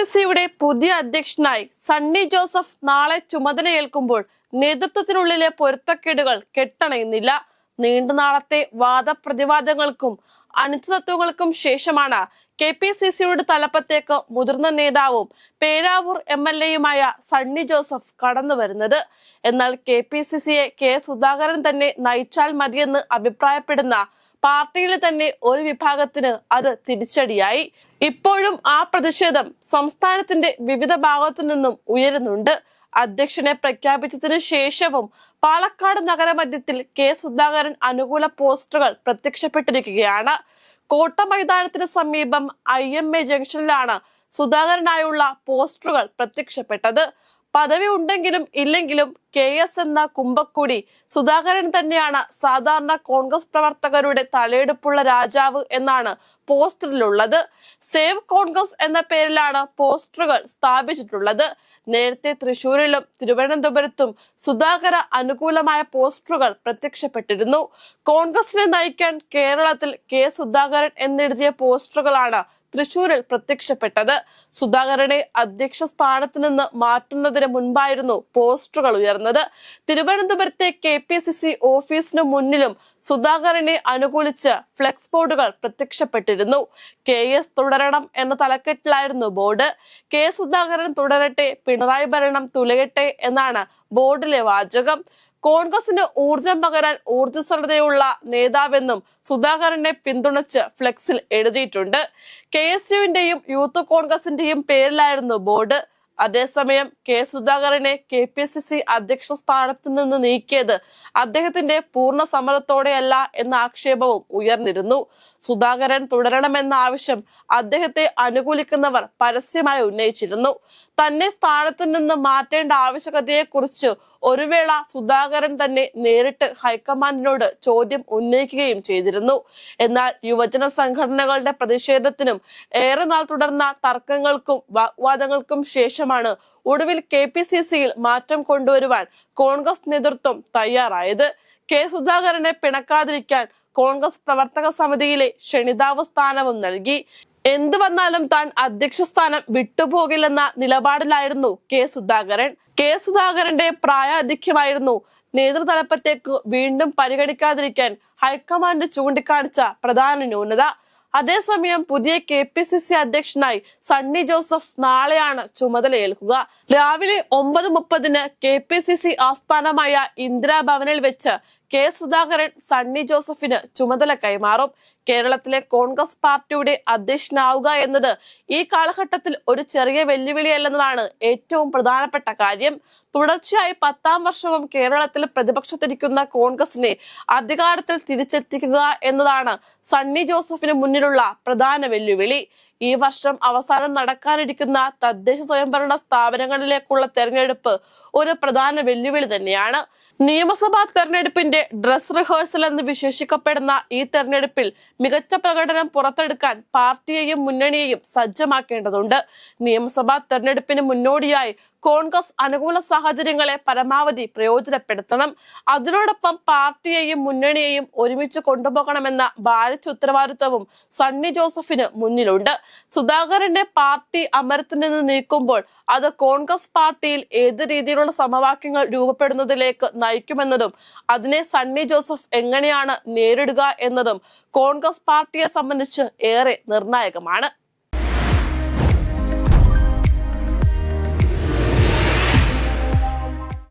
C സിയുടെ പുതിയ അധ്യക്ഷനായി സണ്ണി ജോസഫ് നാളെ ചുമതലയേൽക്കുമ്പോൾ നേതൃത്വത്തിനുള്ളിലെ പൊരുത്തക്കേടുകൾ കെട്ടണയുന്നില്ല. നീണ്ടുനാളത്തെ വാദപ്രതിവാദങ്ങൾക്കും അനിശ്ചിതത്വങ്ങൾക്കും ശേഷമാണ് കെ പി സി സിയുടെ തലപ്പത്തേക്ക് മുതിർന്ന നേതാവും പേരാവൂർ എം എൽ എയുമായ സണ്ണി ജോസഫ് കടന്നു വരുന്നത്. എന്നാൽ കെ പി സി സിയെ കെ സുധാകരൻ തന്നെ നയിച്ചാൽ മതിയെന്ന് അഭിപ്രായപ്പെടുന്ന പാർട്ടിയിലെ തന്നെ ഒരു വിഭാഗത്തിന് അത് തിരിച്ചടിയായി. ഇപ്പോഴും ആ പ്രതിഷേധം സംസ്ഥാനത്തിന്റെ വിവിധ ഭാഗത്തു നിന്നും ഉയരുന്നുണ്ട്. അധ്യക്ഷനെ പ്രഖ്യാപിച്ചതിനു ശേഷവും പാലക്കാട് നഗരമധ്യത്തിൽ കെ സുധാകരൻ അനുകൂല പോസ്റ്ററുകൾ പ്രത്യക്ഷപ്പെട്ടിരിക്കുകയാണ്. കോട്ട മൈതാനത്തിന് സമീപം ഐ എം എ ജംഗ്ഷനിലാണ് സുധാകരനായുള്ള പോസ്റ്ററുകൾ പ്രത്യക്ഷപ്പെട്ടത്. പദവി ഉണ്ടെങ്കിലും ഇല്ലെങ്കിലും കെ എസ് എന്ന കുമ്പക്കുടി സുധാകരൻ തന്നെയാണ് സാധാരണ കോൺഗ്രസ് പ്രവർത്തകരുടെ തലയെടുപ്പുള്ള രാജാവ് എന്നാണ് പോസ്റ്ററിലുള്ളത്. സേവ് കോൺഗ്രസ് എന്ന പേരിലാണ് പോസ്റ്ററുകൾ സ്ഥാപിച്ചിട്ടുള്ളത്. നേരത്തെ തൃശൂരിലും തിരുവനന്തപുരത്തും സുധാകര അനുകൂലമായ പോസ്റ്ററുകൾ പ്രത്യക്ഷപ്പെട്ടിരുന്നു. കോൺഗ്രസിനെ നയിക്കാൻ കേരളത്തിൽ കെ സുധാകരൻ എന്നെഴുതിയ പോസ്റ്ററുകളാണ് തൃശൂരിൽ പ്രത്യക്ഷപ്പെട്ടത്. സുധാകരനെ അധ്യക്ഷ സ്ഥാനത്ത് നിന്ന് മാറ്റുന്നതിന് മുൻപായിരുന്നു പോസ്റ്ററുകൾ ഉയർന്നത്. തിരുവനന്തപുരത്തെ കെ പി സി സി ഓഫീസിനു മുന്നിലും സുധാകരനെ അനുകൂലിച്ച് ഫ്ലെക്സ് ബോർഡുകൾ പ്രത്യക്ഷപ്പെട്ടിരുന്നു. കെ എസ് തുടരണം എന്ന തലക്കെട്ടിലായിരുന്നു ബോർഡ്. കെ സുധാകരൻ തുടരട്ടെ പിണറായി ഭരണം തുലയട്ടെ എന്നാണ് ബോർഡിലെ വാചകം. കോൺഗ്രസിന് ഊർജം പകരാൻ ഊർജസ്വലതയുള്ള നേതാവെന്നും സുധാകരനെ പിന്തുണച്ച് ഫ്ലെക്സിൽ എഴുതിയിട്ടുണ്ട്. കെ എസ് യുവിന്റെയും യൂത്ത് കോൺഗ്രസിന്റെയും പേരിലായിരുന്നു ബോർഡ്. അതേസമയം കെ സുധാകരനെ കെ പി സി സി അധ്യക്ഷ സ്ഥാനത്ത് നിന്ന് നീക്കിയത് അദ്ദേഹത്തിന്റെ പൂർണ സമ്മതത്തോടെയല്ല എന്ന ആക്ഷേപവും ഉയർന്നിരുന്നു. സുധാകരൻ തുടരണമെന്ന ആവശ്യം അദ്ദേഹത്തെ അനുകൂലിക്കുന്നവർ പരസ്യമായി ഉന്നയിച്ചിരുന്നു. തന്നെ സ്ഥാനത്ത് നിന്ന് മാറ്റേണ്ട ആവശ്യകതയെക്കുറിച്ച് ഒരു വേള സുധാകരൻ തന്നെ നേരിട്ട് ഹൈക്കമാൻഡിനോട് ചോദ്യം ഉന്നയിക്കുകയും ചെയ്തിരുന്നു. എന്നാൽ യുവജന സംഘടനകളുടെ പ്രതിഷേധത്തിനും ഏറെ നാൾ തുടർന്ന തർക്കങ്ങൾക്കും വാഗ്വാദങ്ങൾക്കും ശേഷമാണ് ഒടുവിൽ കെ പി മാറ്റം കൊണ്ടുവരുവാൻ കോൺഗ്രസ് നേതൃത്വം തയ്യാറായത്. കെ സുധാകരനെ പിണക്കാതിരിക്കാൻ കോൺഗ്രസ് പ്രവർത്തക സമിതിയിലെ ക്ഷണിതാവ് സ്ഥാനവും നൽകി. എന്തു വന്നാലും താൻ അധ്യക്ഷ സ്ഥാനം വിട്ടുപോകില്ലെന്ന നിലപാടിലായിരുന്നു കെ സുധാകരൻ. കെ സുധാകരന്റെ പ്രായാധിക്യമായിരുന്നു. നേതൃതലപ്പത്തേക്ക് വീണ്ടും പരിഗണിക്കാതിരിക്കാൻ ഹൈക്കമാൻഡ് ചൂണ്ടിക്കാണിച്ച പ്രധാന ന്യൂനത. അതേസമയം പുതിയ കെ പി സി സി അധ്യക്ഷനായി സണ്ണി ജോസഫ് നാളെയാണ് ചുമതലയേൽക്കുക. രാവിലെ ഒമ്പത് മുപ്പതിന് കെ പി സി സി ആസ്ഥാനമായ ഇന്ദിരാഭവനിൽ വെച്ച് കെ സുധാകരൻ സണ്ണി ജോസഫിന് ചുമതല കൈമാറും. കേരളത്തിലെ കോൺഗ്രസ് പാർട്ടിയുടെ അധ്യക്ഷനാവുക എന്നത് ഈ കാലഘട്ടത്തിൽ ഒരു ചെറിയ വെല്ലുവിളിയല്ലെന്നതാണ് ഏറ്റവും പ്രധാനപ്പെട്ട കാര്യം. തുടർച്ചയായി പത്താം വർഷവും കേരളത്തിൽ പ്രതിപക്ഷത്തിരിക്കുന്ന കോൺഗ്രസിനെ അധികാരത്തിൽ തിരിച്ചെത്തിക്കുക എന്നതാണ് സണ്ണി ജോസഫിന് മുന്നിലുള്ള പ്രധാന വെല്ലുവിളി. ഈ വർഷം അവസാനം നടക്കാനിരിക്കുന്ന തദ്ദേശ സ്വയംഭരണ സ്ഥാപനങ്ങളിലേക്കുള്ള തെരഞ്ഞെടുപ്പ് ഒരു പ്രധാന വെല്ലുവിളി തന്നെയാണ്. നിയമസഭാ തെരഞ്ഞെടുപ്പിന്റെ ഡ്രസ് റിഹേഴ്സൽ എന്ന് വിശേഷിക്കപ്പെടുന്ന ഈ തെരഞ്ഞെടുപ്പിൽ മികച്ച പ്രകടനം പുറത്തെടുക്കാൻ പാർട്ടിയെയും മുന്നണിയെയും സജ്ജമാക്കേണ്ടതുണ്ട്. നിയമസഭാ തെരഞ്ഞെടുപ്പിന് മുന്നോടിയായി കോൺഗ്രസ് അനുകൂല സാഹചര്യങ്ങളെ പരമാവധി പ്രയോജനപ്പെടുത്തണം. അതിനോടൊപ്പം പാർട്ടിയെയും മുന്നണിയെയും ഒരുമിച്ച് കൊണ്ടുപോകണമെന്ന ഭാരിച്ച ഉത്തരവാദിത്വവും സണ്ണി ജോസഫിന് മുന്നിലുണ്ട്. സുധാകരന്റെ പാർട്ടി അമരത്തിൽ നിന്ന് നീക്കുമ്പോൾ അത് കോൺഗ്രസ് പാർട്ടിയിൽ ഏത് രീതിയിലുള്ള സമവാക്യങ്ങൾ രൂപപ്പെടുന്നതിലേക്ക് നയിക്കുമെന്നതും അതിനെ സണ്ണി ജോസഫ് എങ്ങനെയാണ് നേരിടുക എന്നതും കോൺഗ്രസ് പാർട്ടിയെ സംബന്ധിച്ച് ഏറെ നിർണായകമാണ്.